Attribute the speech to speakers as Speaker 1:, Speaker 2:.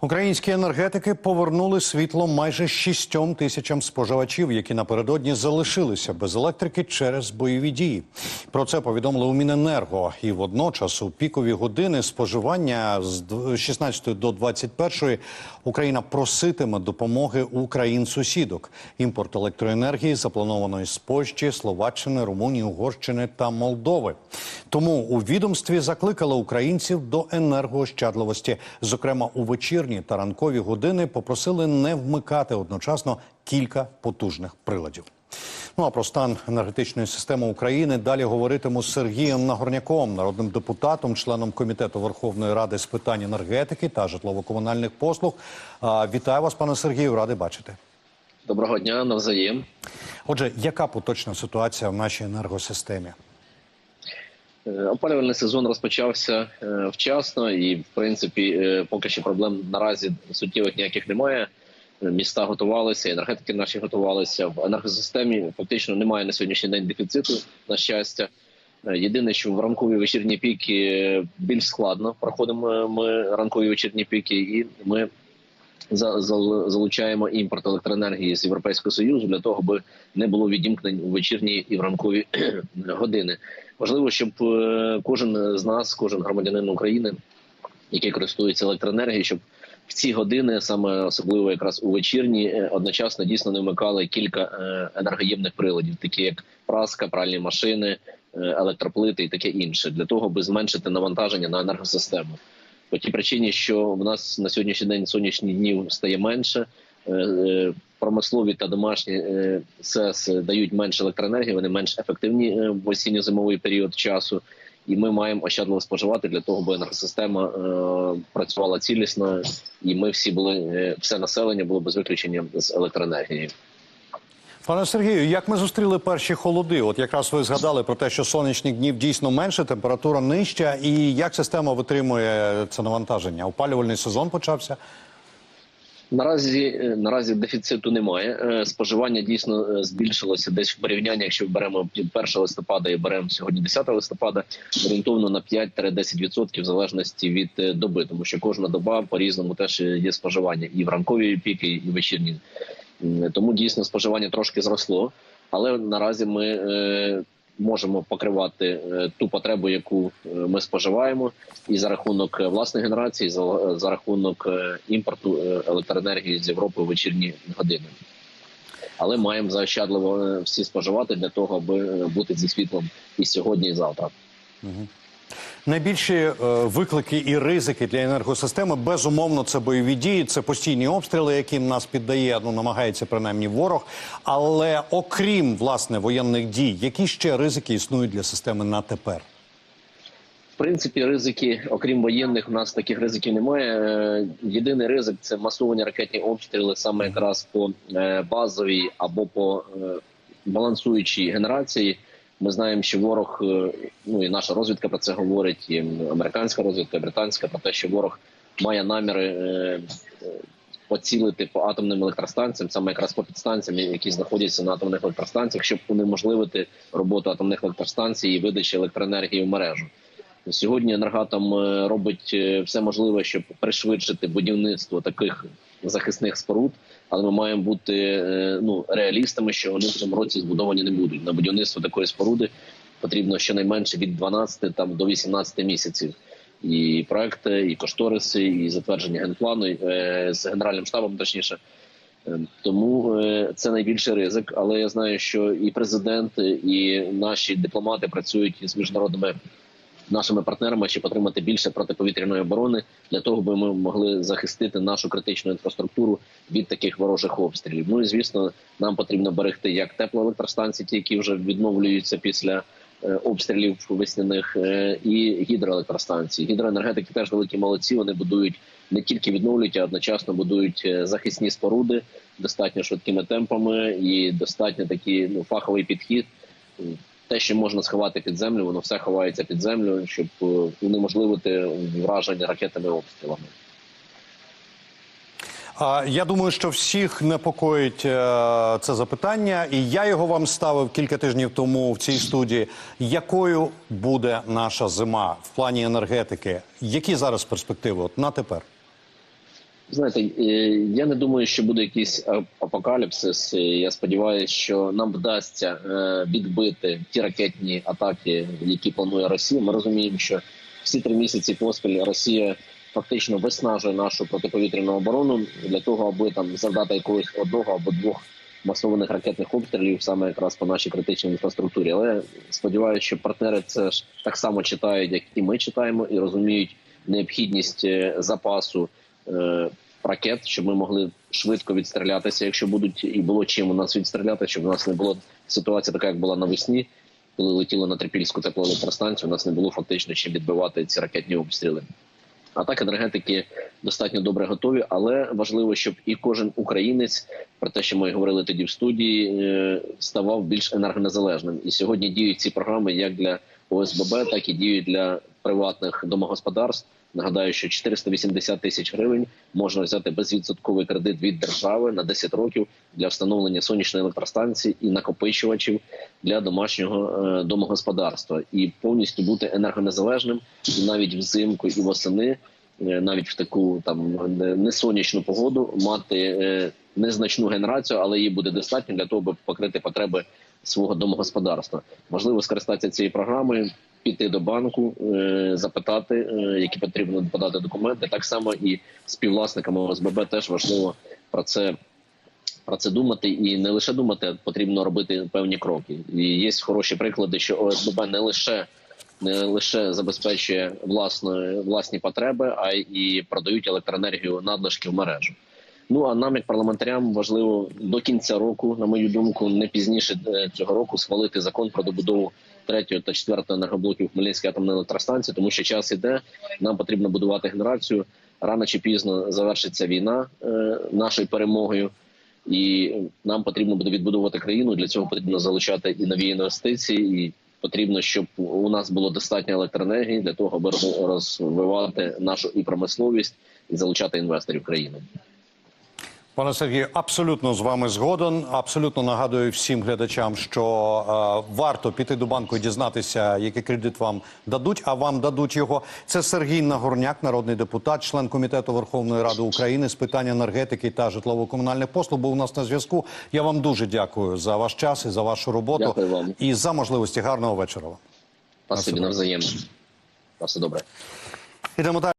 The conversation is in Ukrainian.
Speaker 1: Українські енергетики повернули світло майже шістьом тисячам споживачів, які напередодні залишилися без електрики через бойові дії. Про це повідомили у Міненерго. І водночас у пікові години споживання з дв- 16 до 21 Україна проситиме допомоги у країн-сусідок. Імпорт електроенергії запланований з Польщі, Словаччини, Румунії, Угорщини та Молдови. Тому у відомстві закликали українців до енергоощадливості. Зокрема, у вечірні та ранкові години попросили не вмикати одночасно кілька потужних приладів. Ну а про стан енергетичної системи України далі говоритиму з Сергієм Нагорняком, народним депутатом, членом комітету Верховної Ради з питань енергетики та житлово-комунальних послуг. Вітаю вас, пане Сергію, радий бачити.
Speaker 2: Доброго дня, навзаєм.
Speaker 1: Отже, яка поточна ситуація в нашій енергосистемі?
Speaker 2: Е, Опалювальний сезон розпочався е, вчасно, і в принципі, е, поки що проблем наразі суттєвих ніяких немає. Міста готувалися, енергетики наші готувалися. В енергосистемі фактично немає на сьогоднішній день дефіциту. На щастя, єдине, що в ранкові вечірні піки більш складно проходимо ми ранкові вечірні піки, і ми за- залучаємо імпорт електроенергії з Європейського союзу для того, аби не було відімкнень у вечірні і в ранкові години. Важливо, щоб е, кожен з нас, кожен громадянин України, який користується електроенергією, щоб в ці години, саме особливо якраз у вечірні, е, одночасно дійсно не вмикали кілька е, енергоємних приладів, такі як праска, пральні машини, електроплити і таке інше, для того, аби зменшити навантаження на енергосистему. По тій причині, що в нас на сьогоднішній день сонячних днів стає менше. Е, е, Промислові та домашні е, СЕС дають менше електроенергії, вони менш ефективні в осінньо-зимовий період часу, і ми маємо ощадливо споживати для того, аби енергосистема працювала цілісно, і ми всі були все населення було без виключення з електроенергією.
Speaker 1: Пане Сергію, як ми зустріли перші холоди? От якраз ви згадали про те, що сонячних днів дійсно менше, температура нижча, і як система витримує це навантаження? Опалювальний сезон почався.
Speaker 2: Наразі е, наразі дефіциту немає. Е, Споживання дійсно е, збільшилося десь в порівнянні. Якщо беремо під 1 листопада і беремо сьогодні 10 листопада, орієнтовно на 5-10% в залежності від доби, тому що кожна доба по різному теж є споживання і в ранкові піки, і вечірні. Тому дійсно споживання трошки зросло, але наразі ми можемо покривати е, ту потребу, яку е, ми споживаємо, і за рахунок е, власної генерації, за, за рахунок імпорту електроенергії з Європи в вечірні години. Але маємо заощадливо всі споживати для того, аби бути зі світлом і сьогодні, і завтра.
Speaker 1: Найбільші е, виклики і ризики для енергосистеми безумовно це бойові дії, це постійні обстріли, яким нас піддає, ну намагається принаймні ворог. Але окрім власне воєнних дій, які ще ризики існують для системи на тепер?
Speaker 2: В принципі, ризики, окрім воєнних, у нас таких ризиків немає. Е, Єдиний ризик це масовані ракетні обстріли, саме якраз по е, базовій або по балансуючій генерації. Ми знаємо, що ворог, е, ну і наша розвідка про це говорить, і американська розвідка, і британська про те, що ворог має наміри е, е, поцілити по атомним електростанціям, саме якраз по підстанціям, які знаходяться на атомних електростанціях, щоб унеможливити роботу атомних електростанцій і видачі електроенергії в мережу. Сьогодні енергатом е, робить е, все можливе, щоб пришвидшити будівництво таких захисних споруд, але ми маємо бути е, ну реалістами, що вони в цьому році збудовані не будуть. На будівництво такої споруди потрібно щонайменше від 12 там до 18 місяців. І проекти, і кошториси, і затвердження генплану з генеральним штабом, точніше. Тому це найбільший ризик. Але я знаю, що і президент, і наші дипломати працюють з міжнародними нашими партнерами, щоб отримати більше протиповітряної оборони для того, аби ми могли захистити нашу критичну інфраструктуру від таких ворожих обстрілів. Ну і звісно, нам потрібно берегти як теплоелектростанції, ті, які вже відновлюються після е, обстрілів весняних, е, і гідроелектростанції. Гідроенергетики теж великі молодці. Вони будують не тільки відновлюють, а одночасно будують е, захисні споруди достатньо швидкими темпами і достатньо такий ну фаховий підхід. Те, що можна сховати під землю, воно все ховається під землю, щоб е, унеможливити враження ракетами обстрілами.
Speaker 1: Я думаю, що всіх непокоїть е, це запитання, і я його вам ставив кілька тижнів тому в цій студії. Якою буде наша зима в плані енергетики? Які зараз перспективи от на тепер?
Speaker 2: Знаєте, е, я не думаю, що буде якийсь апокаліпсис. Е, Я сподіваюся, що нам вдасться е, відбити ті ракетні атаки, які планує Росія. Ми розуміємо, що всі три місяці поспіль Росія фактично виснажує нашу протиповітряну оборону для того, аби там завдати якогось одного або двох масованих ракетних обстрілів саме якраз по нашій критичній інфраструктурі. Але сподіваюся, що партнери це ж так само читають, як і ми читаємо, і розуміють необхідність запасу ракет, щоб ми могли швидко відстрілятися, якщо будуть і було чим у нас відстріляти, щоб у нас не було ситуація така, як була навесні, коли летіли на Трипільську теплоелектростанцію. У нас не було фактично чим відбивати ці ракетні обстріли. А так енергетики достатньо добре готові, але важливо, щоб і кожен українець, про те, що ми говорили тоді в студії, е, ставав більш енергонезалежним. І сьогодні діють ці програми як для ОСББ, так і діють для приватних домогосподарств. Нагадаю, що 480 тисяч гривень можна взяти безвідсотковий кредит від держави на 10 років для встановлення сонячної електростанції і накопичувачів для домашнього е, домогосподарства. І повністю бути енергонезалежним і навіть взимку і восени, е, навіть в таку там не- несонячну погоду, мати е, незначну генерацію, але її буде достатньо для того, аби покрити потреби свого домогосподарства. Можливо, скористатися цією програмою, піти до банку, е, запитати, е, які потрібно подати документи. Так само і співвласникам ОСББ теж важливо про це. Про це думати і не лише думати, а потрібно робити певні кроки. І є хороші приклади, що ОСББ не лише не лише забезпечує власне власні потреби, а й продають електроенергію надлишки в мережу. Ну а нам, як парламентарям, важливо до кінця року, на мою думку, не пізніше е, цього року схвалити закон про добудову третього та четвертого енергоблоків Хмельницької атомної електростанції, тому що час іде. Нам потрібно будувати генерацію. Рано чи пізно завершиться війна е, нашою перемогою, і нам потрібно буде відбудовувати країну. Для цього потрібно залучати і нові інвестиції. І потрібно, щоб у нас було достатньо електроенергії для того, аби розвивати нашу і промисловість і залучати інвесторів в країну.
Speaker 1: Пане Сергію, абсолютно з вами згоден. Абсолютно нагадую всім глядачам, що е, варто піти до банку і дізнатися, який кредит вам дадуть, а вам дадуть його. Це Сергій Нагорняк, народний депутат, член комітету Верховної Ради України з питань енергетики та житлово-комунальних послуг. Був у нас на зв'язку. Я вам дуже дякую за ваш час і за вашу роботу
Speaker 2: Дякую вам.
Speaker 1: і за можливості гарного вечора. вам.
Speaker 2: Спасибі навзаємно. На все добре.
Speaker 1: Ідемо далі.